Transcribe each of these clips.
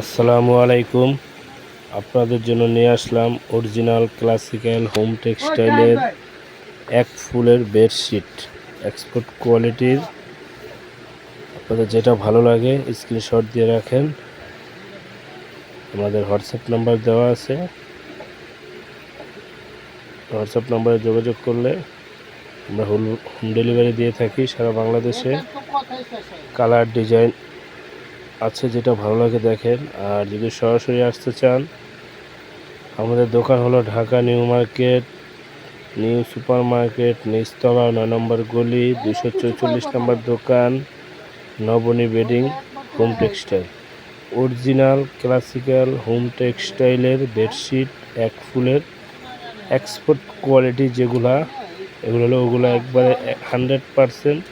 আসসালামু আলাইকুম। আপনাদের জন্য নিয়ে আসলাম অরিজিনাল ক্লাসিক্যাল হোম টেক্সটাইলের এক ফুলের বেডশিট এক্সপোর্ট কোয়ালিটির আপনাদের যেটা ভালো লাগে স্ক্রিনশট দিয়ে রাখেন। আমাদের হোয়াটসঅ্যাপ নাম্বার দেওয়া আছে। হোয়াটসঅ্যাপ নাম্বারে যোগাযোগ করলে আমরা হোম হোম ডেলিভারি দিয়ে থাকি সারা বাংলাদেশে। কালার ডিজাইন আছে যেটা ভালো লাগে দেখেন। আর যদি সরাসরি আসতে চান, আমাদের দোকান হলো Dhaka new market, new super market নিচতলা নয় নম্বর গলি দুশো চৌচল্লিশ নম্বর দোকান, Nabani bedding, home textile. Original, classical, home টেক্সটাইলের bedsheet, এক ফুলের এক্সপোর্ট কোয়ালিটি যেগুলা, এগুলো হলো ওগুলো একবারে hundred percent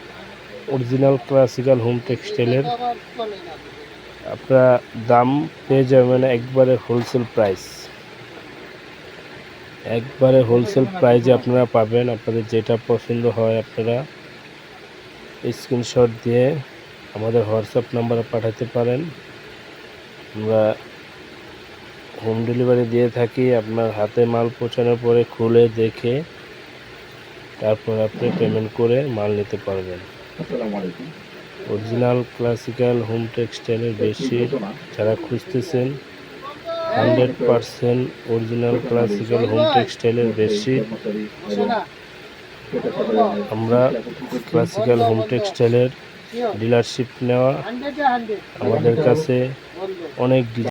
original, classical, home টেক্সটাইলের। আপনারা দাম পেয়ে যাবেন একবারে হোলসেল প্রাইস একবারে হোলসেল প্রাইজে আপনারা পাবেন, আপনাদের যেটা পছন্দ হয় আপনারা স্ক্রিনশট দিয়ে আমাদের হোয়াটসঅ্যাপ নাম্বারে পাঠাতে পারেন। আমরা হোম ডেলিভারি দিয়ে থাকি, আপনার হাতে মাল পৌঁছানোর পরে খুলে দেখে তারপর আপনি পেমেন্ট করে মাল নিতে পারবেন। আসসালামু আলাইকুম। অরিজিনাল ক্লাসিক্যাল হোম টেক্সটাইলের বেশি যারা খুঁজতেছেন, hundred percent original classical home টেক্সটাইলের বেশি আমরা ক্লাসিক্যাল হোম টেক্সটাইলের ডিলারশিপ নেওয়া আমাদের কাছে অনেক